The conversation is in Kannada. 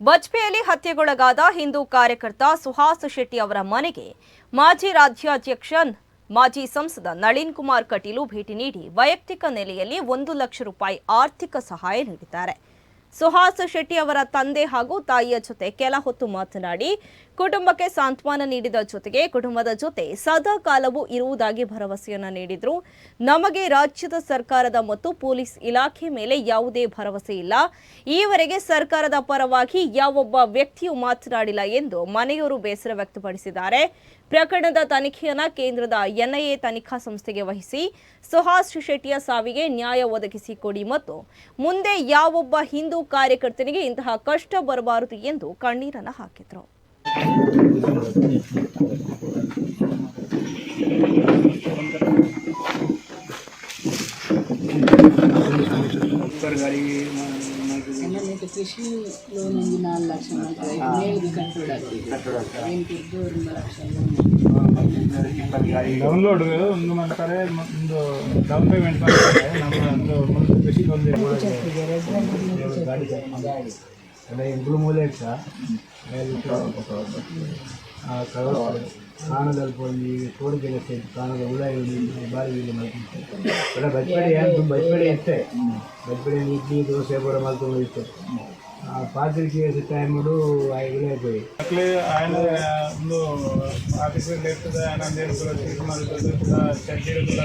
ಬಜ್ಪೆಯಲ್ಲಿ ಹತ್ಯೆಗೊಳಗಾದ ಹಿಂದೂ ಕಾರ್ಯಕರ್ತ ಸುಹಾಸ್ ಶೆಟ್ಟಿ ಅವರ ಮನೆಗೆ ಮಾಜಿ ರಾಜ್ಯಾಧ್ಯಕ್ಷ, ಮಾಜಿ ಸಂಸದ ನಳಿನ್ ಕುಮಾರ್ ಕಟೀಲು ಭೇಟಿ ನೀಡಿ ವೈಯಕ್ತಿಕ ನೆಲೆಯಲ್ಲಿ ಒಂದು ಲಕ್ಷ ರೂಪಾಯಿ ಆರ್ಥಿಕ ಸಹಾಯ ನೀಡಿದ್ದಾರೆ. ಸುಹಾಸ್ ಶೆಟ್ಟಿ ಅವರ ತಂದೆ ಹಾಗೂ ತಾಯಿಯ ಜೊತೆ ಕೆಲ ಹೊತ್ತು ಮಾತನಾಡಿ, ಕುಟುಂಬಕ್ಕೆ ಸಾಂತ್ವನ ನೀಡಿದ ಜೊತೆಗೆ ಕುಟುಂಬದ ಜೊತೆ ಸದಾ ಕಾಲವೂ ಇರುವುದಾಗಿ ಭರವಸೆಯನ್ನ ನೀಡಿದ್ರು. ನಮಗೆ ರಾಜ್ಯದ ಸರ್ಕಾರದ ಮತ್ತು ಪೊಲೀಸ್ ಇಲಾಖೆ ಮೇಲೆ ಯಾವುದೇ ಭರವಸೆ ಇಲ್ಲ. ಈವರೆಗೆ ಸರ್ಕಾರದ ಪರವಾಗಿ ಯಾವೊಬ್ಬ ವ್ಯಕ್ತಿಯೂ ಮಾತನಾಡಿಲ್ಲ ಎಂದು ಮನೆಯವರು ಬೇಸರ ವ್ಯಕ್ತಪಡಿಸಿದ್ದಾರೆ. ಪ್ರಕರಣದ ತನಿಖೆಯನ್ನು ಕೇಂದ್ರದ ಎನ್ಐಎ ತನಿಖಾ ಸಂಸ್ಥೆಗೆ ವಹಿಸಿ ಸುಹಾಸ್ ಶೆಟ್ಟಿಯ ಸಾವಿಗೆ ನ್ಯಾಯ ಒದಗಿಸಿಕೊಡಿ ಮತ್ತು ಮುಂದೆ ಯಾವೊಬ್ಬ ಹಿಂದೂ ಕಾರ್ಯಕರ್ತನಿಗೆ ಇಂತಹ ಕಷ್ಟ ಬರಬಾರದು ಎಂದು ಕಣ್ಣೀರನ್ನ ಹಾಕಿದ್ರು. ಕೃಷಿ ಲೋನ್ ಒಂದು ನಾಲ್ಕು ಲಕ್ಷ ಮಾಡ್ತಾರೆ ಮೇಲ್ಗೆ ಕಟ್ಟೋಡ ಎಂಟು ಒಂದು ಲಕ್ಷ ಡೌನ್ಲೋಡ್ ಒಂದು ಮಾಡ್ತಾರೆ ಒಂದು ಡೌನ್ ಪೇಮೆಂಟ್ ಮಾಡ್ತಾರೆ. ನಮ್ಮ ಒಂದು ಒಂದು ಗಾಡಿ ಅದೇ ಎಂಟು ಮೂಲೆ ಸಹ ಕಾಣದಲ್ಲಿ ಹೋಗಿ ತೋಡಿಗೆಲ್ಲ ಸೇರಿ ಕಾಣದ ಉಳಾಯಿ ಬಾರಿ ಇಲ್ಲಿ ಮಾಡ್ತಿದ್ದೆ ಎಲ್ಲ ಏನು ಬಜ್ಪೇಡಿ ಇತ್ತೆ ಬಜ್ಪೇಡಿ ಇಡ್ಲಿ ದೋಸೆ ಬರ ಮಾಡ್ಕೊಂಡು పాత్రికి చేసే టైముడు ఐదు అయిపోయి అట్లే ఆయన ముందు ఆఫీసర్ లేకపోతే ఆయన నేను కూడా తీసుకున్నాను చర్చీలు కూడా